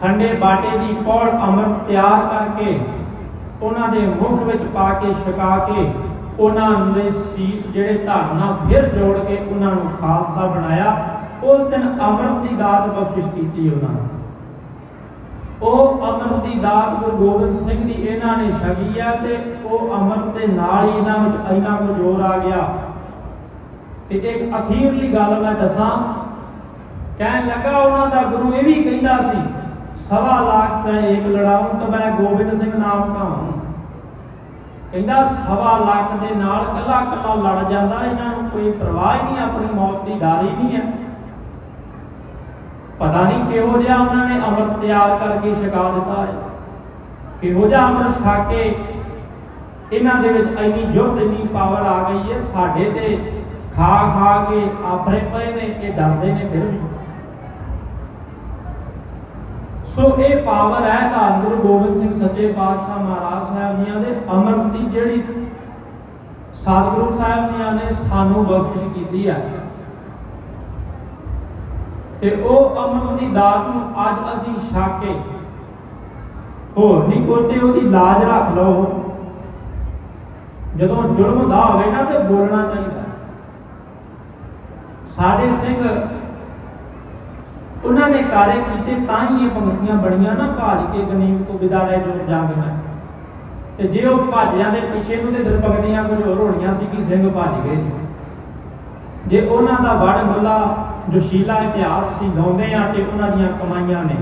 ਖੰਡੇ ਬਾਟੇ ਦੀ ਪੌੜ ਅੰਮ੍ਰਿਤ ਤਿਆਰ ਕਰਕੇ ਉਹਨਾਂ ਦੇ ਮੁਖ ਵਿੱਚ ਪਾ ਕੇ ਛਕਾ ਕੇ ਉਹਨਾਂ ਦੇ ਸੀਸ ਜਿਹੜੇ ਧੜ ਫਿਰ ਜੋੜ ਕੇ ਉਹਨਾਂ ਨੂੰ ਖਾਲਸਾ ਬਣਾਇਆ। ਉਸ ਦਿਨ ਅੰਮ੍ਰਿਤ ਦੀ ਦਾਤ ਬਖਸ਼ਿਸ਼ ਕੀਤੀ ਉਹਨਾਂ ਨੂੰ। ਉਹ ਅਮਰ ਦੀ ਦਾਤ ਗੁਰੂ ਗੋਬਿੰਦ ਸਿੰਘ ਦੀ ਇਹਨਾਂ ਨੇ ਛਕੀ ਆ ਤੇ ਉਹ ਅਮਰ ਦੇ ਨਾਲ ਹੀ ਇਹਨਾਂ ਵਿੱਚ ਇੰਨਾ ਕੁ ਜ਼ੋਰ ਆ ਗਿਆ। ਤੇ ਇੱਕ ਅਖੀਰਲੀ ਗੱਲ ਮੈਂ ਦੱਸਾਂ, ਕਹਿਣ ਲੱਗਾ ਉਹਨਾਂ ਦਾ ਗੁਰੂ ਇਹ ਵੀ ਕਹਿੰਦਾ ਸੀ, ਸਵਾ ਲੱਖ ਚਾਹੇ ਇੱਕ ਲੜਾਉਂ ਤਾਂ ਮੈਂ ਗੋਬਿੰਦ ਸਿੰਘ ਨਾਮ ਕਹਾਉਂ। ਕਹਿੰਦਾ ਸਵਾ ਲੱਖ ਦੇ ਨਾਲ ਕੱਲਾ ਕੱਲਾ ਲੜ ਜਾਂਦਾ, ਇਹਨਾਂ ਨੂੰ ਕੋਈ ਪਰਵਾਹ ਹੀ ਨਹੀਂ, ਆਪਣੀ ਮੌਤ ਦੀ ਡਰ ਨਹੀਂ ਹੈ। ਪਤਾ ਨਹੀਂ ਕਿਹੋ ਜਿਹਾ ਉਹਨਾਂ ਨੇ ਅੰਮ੍ਰਿਤ ਤਿਆਰ ਕਰਕੇ ਛਕਾ ਦਿੱਤਾ ਹੈ। ਕਿਹੋ ਜਿਹਾ ਅੰਮ੍ਰਿਤ ਛਕ ਕੇ ਇਹਨਾਂ ਦੇ ਵਿੱਚ ਇੰਨੀ ਜੁਰਤ ਇੰਨੀ ਪਾਵਰ ਆ ਗਈ ਹੈ, ਸਾਡੇ ਤੇ ਖਾ ਖਾ ਕੇ ਆਪਣੇ ਪਏ ਨੇ, ਇਹ ਡਰਦੇ ਨੇ ਫਿਰ ਵੀ। ਸੋ ਇਹ ਪਾਵਰ ਹੈ ਧੰਨ ਗੁਰੂ ਗੋਬਿੰਦ ਸਿੰਘ ਸੱਚੇ ਪਾਤਸ਼ਾਹ ਮਹਾਰਾਜ ਸਾਹਿਬ ਜੀਆਂ ਦੇ ਅੰਮ੍ਰਿਤ ਦੀ ਜਿਹੜੀ ਸਤਿਗੁਰੂ ਸਾਹਿਬ ਜੀਆਂ ਨੇ ਸਾਨੂੰ ਬਖਸ਼ਿਸ਼ ਕੀਤੀ ਹੈ। ਤੇ ਉਹ ਅਮਨ ਦੀ ਦਾਤ ਨੂੰ ਅੱਜ ਅਸੀਂ ਛਕ। ਕੇ ਹੋਰ ਨਹੀਂ ਕੋਈ ਤੇ ਉਹਦੀ ਲਾਜ ਰੱਖ ਲਓ। ਜਦੋਂ ਜ਼ੁਲਮ ਹੁੰਦਾ ਹੋਵੇ ਨਾ ਤੇ ਬੋਲਣਾ ਚਾਹੀਦਾ। ਸਾਡੇ ਸਿੰਘ ਉਹਨਾਂ ਨੇ ਕਾਰੇ ਕੀਤੇ ਤਾਂ ਹੀ ਇਹ ਪੰਕਤੀਆਂ ਬਣੀਆਂ ਨਾ ਭਾਜ ਕੇ ਗਨੀਮ ਕੋ ਵਿਦਾ ਲੈ ਜੋ ਜੰਗ ਤੇ ਜੇ ਉਹ ਭੱਜ ਜਾਂਦੇ ਪਿੱਛੇ ਨੂੰ ਤੇ ਦਿਲ ਪੰਕਤੀਆਂ ਕੁਝ ਹੋਰ ਹੋਣੀਆਂ ਸੀ ਕਿ ਸਿੰਘ ਭੱਜ ਗਏ। ਜੇ ਉਹਨਾਂ ਦਾ ਵੜ ਮੁੱਲਾ ਜੋਸ਼ੀਲਾ ਇਤਿਹਾਸ ਅਸੀਂ ਗਾਉਂਦੇ ਆ ਤੇ ਉਹਨਾਂ ਦੀਆਂ ਕਮਾਈਆਂ ਨੇ।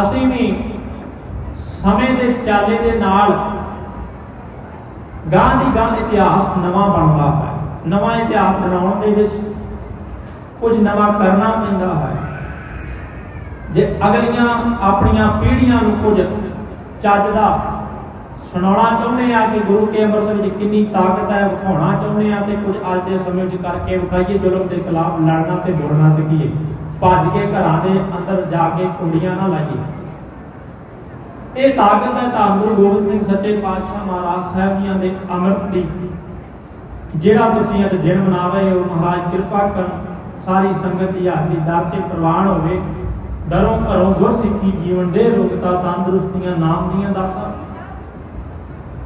ਅਸੀਂ ਵੀ ਸਮੇਂ ਦੇ ਚਾਲੇ ਦੇ ਨਾਲ ਗਾਂ ਦੀ ਗਾਂ ਇਤਿਹਾਸ ਨਵਾਂ ਬਣਦਾ ਹੈ। ਨਵਾਂ ਇਤਿਹਾਸ ਬਣਾਉਣ ਦੇ ਵਿੱਚ ਕੁਝ ਨਵਾਂ ਕਰਨਾ ਪੈਂਦਾ ਹੈ। ਜੇ ਅਗਲੀਆਂ ਆਪਣੀਆਂ ਪੀੜ੍ਹੀਆਂ ਨੂੰ ਕੁਝ ਚੱਜ ਦਾ ਸੁਣਾਉਣਾ ਚਾਹੁੰਦੇ ਆ ਕਿ ਗੁਰੂ ਕੇ ਅੰਮ੍ਰਿਤ ਵਿੱਚ ਕਿੰਨੀ ਤਾਕਤ ਹੈ, ਵਿਖਾਉਣਾ ਚਾਹੁੰਦੇ ਆ ਤੇ ਕੁਝ ਅੱਜ ਦੇ ਸਮੇਂ ਵਿੱਚ ਕਰਕੇ ਵਿਖਾਈਏ, ਜ਼ੁਲਮ ਦੇ ਖਿਲਾਫ ਲੜਨਾ ਤੇ ਬੋਲਣਾ ਸਿੱਖੀਏ। ਭੱਜ ਕੇ ਘਰਾਂ ਦੇ ਅੰਦਰ ਜਾ ਕੇ ਕੁੰਡੀਆਂ ਨਾ ਲਾਈਏ। ਇਹ ਤਾਕਤ ਹੈ ਤਾਂ ਗੁਰੂ ਗੋਬਿੰਦ ਸਿੰਘ ਸੱਚੇ ਪਾਤਸ਼ਾਹ ਮਹਾਰਾਜ ਸਾਹਿਬ ਜੀਆਂ ਦੇ ਅੰਮ੍ਰਿਤ ਦੀ, ਜਿਹੜਾ ਤੁਸੀਂ ਅੱਜ ਦਿਨ ਮਨਾ ਰਹੇ ਹੋ, ਮਹਾਰਾਜ ਕਿਰਪਾ ਕਰਨ ਸਾਰੀ ਸੰਗਤ ਦੀ ਆਖਰੀ ਦਰ ਤੇ ਪ੍ਰਵਾਨ ਹੋਵੇ। ਦਰੋਂ ਘਰੋਂ ਗੁਰਸਿੱਖੀ ਜੀਵਨ ਦੇ ਰੁਕਤਾ ਤੰਦਰੁਸਤੀਆਂ, ਨਾਮ ਦੀਆਂ ਦਾਤਾਂ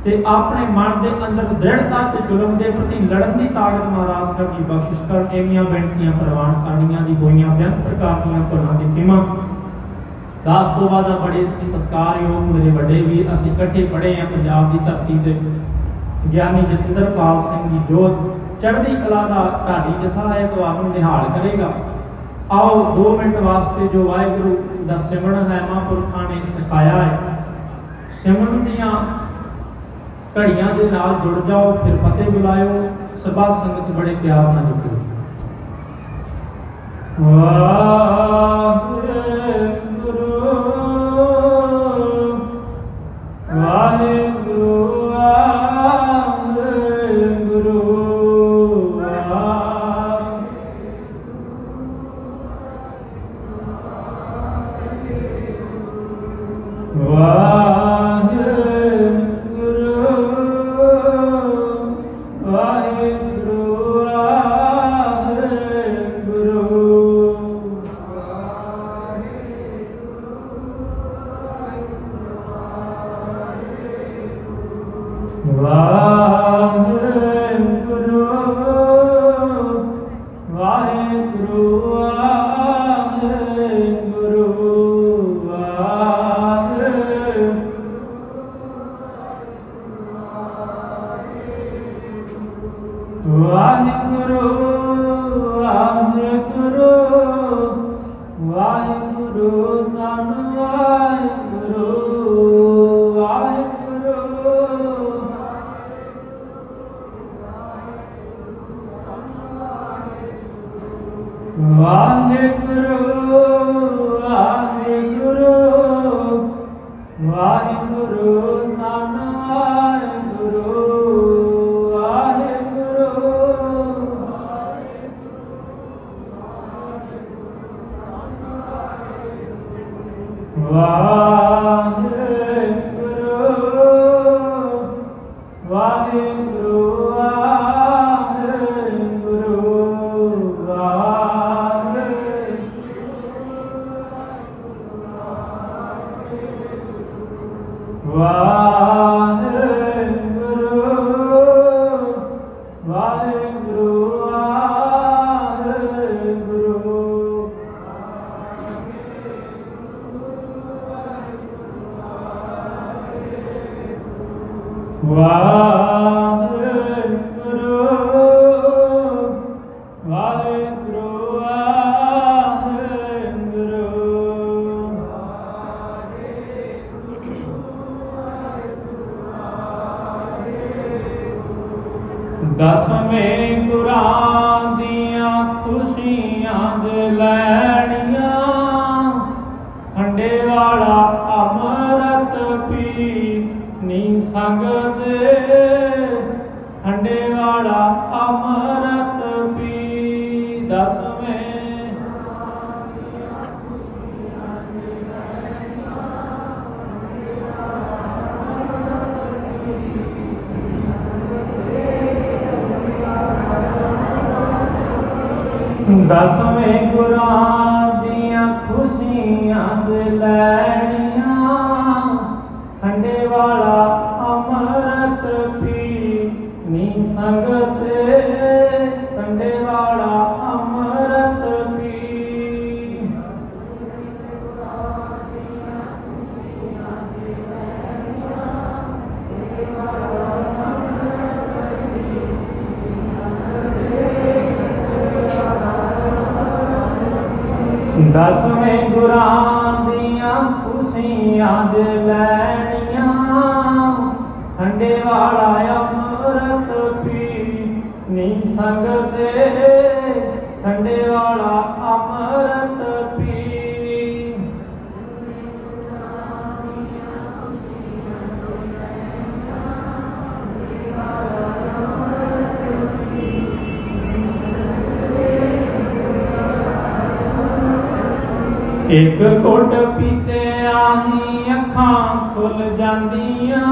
ਤੇ ਆਪਣੇ ਮਨ ਦੇ ਅੰਦਰ ਦ੍ਰਿੜਤਾ ਤੇ ਜ਼ੁਲਮ ਦੇ ਪ੍ਰਤੀ ਲੜਨ ਦੀ ਤਾਕਤ ਮਹਾਰਾਜ ਸਾਹਿਬ ਦੀ ਬਖਸ਼ਿਸ਼ ਕਰਨ ਐਵੀਆਂ ਬੇਨਤੀਆਂ ਪ੍ਰਵਾਨ ਕਰਨੀਆਂ ਦੀ ਹੋਈਆਂ ਬੇਅੰਤ ਪ੍ਰਕਾਰ ਦੀਆਂ ਭੁੱਲਾਂ ਦੀ ਖਿਮਾ। ਦਾਸ ਤੋਂ ਬਾਅਦ ਬੜੇ ਸਤਿਕਾਰਯੋਗ ਮੇਰੇ ਵੱਡੇ ਵੀਰ, ਅਸੀਂ ਇਕੱਠੇ ਪੜ੍ਹੇ ਆ ਪੰਜਾਬ ਦੀ ਧਰਤੀ ਤੇ। ਗਿਆਨੀ ਜਤਿੰਦਰਪਾਲ ਸਿੰਘ ਜੀ ਜੋਤ ਚੜ੍ਹਦੀ ਕਲਾ ਦਾ ਢਾਡੀ ਜਥਾ ਹੈ ਤੁਹਾਨੂੰ ਨਿਹਾਲ ਕਰੇਗਾ। ਆਓ 2 ਮਿੰਟ ਵਾਸਤੇ ਜੋ ਵਾਹਿਗੁਰੂ ਦਾ ਸਿਮਰਨ ਹੈ, ਮਹਾਂਪੁਰਖਾਂ ਨੇ ਸਿਖਾਇਆ ਹੈ। ਸਿਮਰਨ ਦੀਆਂ ਘੜੀਆਂ ਦੇ ਨਾਲ ਜੁੜ ਜਾਓ, ਫਿਰ ਫਤਿਹ ਬੁਲਾਇਓ ਸਭਾ ਸੰਗਤ ਬੜੇ ਪਿਆਰ ਨਾਲ ਜੁੜੋ। ਵਾਹਿਗੁਰੂ। ਵਾਹਿਗੁਰੂ ਵਾਹਿਗੁਰੂ ਵਾਹਿਗੁਰੂ ਧੰਨ ਪੀ ਨੀ ਸੰਗਦੇ। ਠੰਡੇ ਵਾਲਾ ਅੰਮ੍ਰਿਤ ਪੀ ਦਸਵੇਂ। ਦਸਵੇਂ ਗੁਰਾਂ ਦੀਆਂ ਖੁਸ਼ੀਆਂ ਦੇ ਲੈਣੀਆਂ ਦਸਵੇਂ ਗੁਰਾਂ ਦੀਆਂ ਖੁਸ਼ੀਆਂ ਜ ਲੈਣੀਆਂ। ਹੰਡੇ ਵਾਲਾ ਅੰਮ੍ਰਿਤ ਪੀ ਨਹੀਂ ਸੰਗਤੇ ਹੰਡੇ ਵਾਲਾ ਇੱਕ ਘੁੱਟ ਪੀਤੇ ਆਹੀ ਅੱਖਾਂ ਖੁੱਲ ਜਾਂਦੀਆਂ।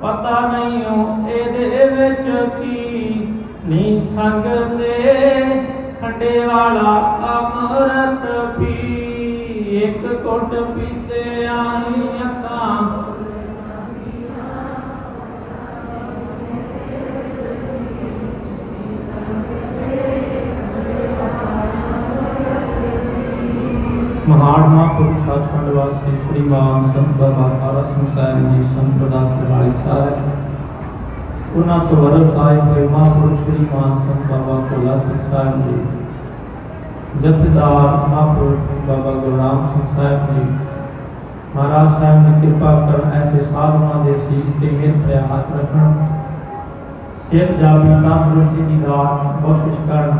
ਪਤਾ ਨਹੀਂ ਉਹ ਇਹਦੇ ਵਿੱਚ ਕੀ ਨੀ ਸੰਗ ਤੇ ਖੰਡੇ ਵਾਲਾ ਅਮਰਤ ਪੀ। ਇੱਕ ਘੁੱਟ ਪੀਤੇ ਆਹੀ ਅੱਖਾਂ ਮਹਾਨ ਮਹਾਂਪੁਰਖ ਸੱਚਖੰਡ ਵਾਸੀ ਸ੍ਰੀ ਮਾਨ ਸੰਤ ਬਾਬਾ ਤਾਰਾ ਸਿੰਘ ਸਾਹਿਬ ਜੀ ਸੰਤ ਪ੍ਰਦਾਸ ਵਾਲੀ ਸਾਹਿਬ ਉਹਨਾਂ ਤੋਂ ਵਰ ਸਾਹਿਬ ਹੋਏ ਮਹਾਂਪੁਰਖ ਸ੍ਰੀ ਮਾਨ ਸੰਤ ਬਾਬਾ ਕੋਲਾ ਸਿੰਘ ਸਾਹਿਬ ਜੀ ਜਥੇਦਾਰ ਮਹਾਂਪੁਰਖ ਬਾਬਾ ਗੁਰਨਾਮ ਸਿੰਘ ਸਾਹਿਬ ਜੀ ਮਹਾਰਾਜ ਸਾਹਿਬ ਨੇ ਕਿਰਪਾ ਕਰ ਐਸੇ ਸਾਧੂਆਂ ਦੇ ਸੀਸ ਤੇ ਮਿਹਰ ਭਰਿਆ ਹੱਥ ਰੱਖਣ ਸਿਹਤ ਜਾਪੀ ਤੰਦਰੁਸਤੀ ਦੀ ਦਾਤ ਬਖਸ਼ਿਸ਼ ਕਰਨ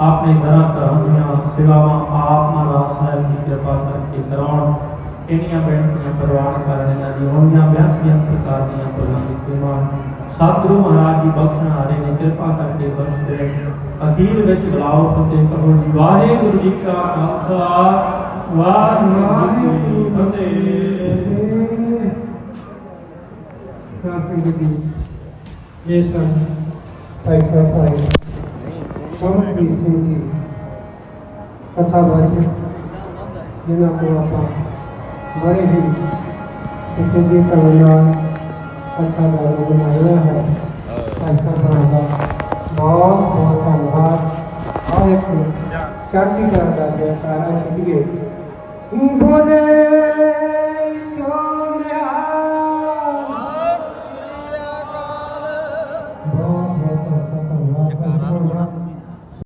ਆਪਣੇ ਦਰਾਂ ਧਰਮ ਦੀਆਂ ਸੇਵਾਵਾਂ ਆਪ ਮਹਾਰਾਜ ਸਾਹਿਬ ਦੀ ਕਿਰਪਾ ਕਰਕੇ ਕਰਾਉਣ। ਇੰਨੀਆਂ ਬੇਨਤੀਆਂ ਪ੍ਰਵਾਨ ਕਰਨ ਇਹਨਾਂ ਦੀ ਹੋਈਆਂ ਵਿਆਖਿਆ ਪ੍ਰਕਾਰ ਦੀਆਂ ਭੁੱਲਾਂ ਦੀ ਖਿਮਾ ਸਤਿਗੁਰੂ ਮਹਾਰਾਜ ਜੀ ਬਖਸ਼ਣ ਹਾਰੇ ਨੇ ਕਿਰਪਾ ਕਰਕੇ ਬਖਸ਼ ਅਖੀਰ ਵਿੱਚ ਬੁਲਾਓ ਫਤਿਹ ਕਰੋ ਜੀ। ਵਾਹਿਗੁਰੂ ਜੀ ਕਾ ਖਾਲਸਾ, ਵਾਹਿਗੁਰੂ ਜੀ ਕੀ ਫਤਿਹ। ਕਾਫੀ ਦੀ ਇਹ ਸਨ ਭਾਈ ਭਾਈ ਸਮਝੀ ਸਿੰਘ ਜੀ ਕਥਾ ਬਾਤ ਜਿਨ੍ਹਾਂ को ਆਪਾਂ ਬੜੇ ਹੀ ਸਿੱਖੇ ਦੀ ਕਲਨਾ ਕਥਾ ਦਾ ਬਣਾਇਆ ਹੈ। ਐਸਾ ਬਣਾਇਆ ਬਹੁਤ ਬਹੁਤ ਧੰਨਵਾਦ। ਆਏ ਚੜ੍ਹਦੀ ਕਲਾ ਦਾ ਜੈਕਾਰਾ ਛੱਡੀਏ ਬੋਲੇ?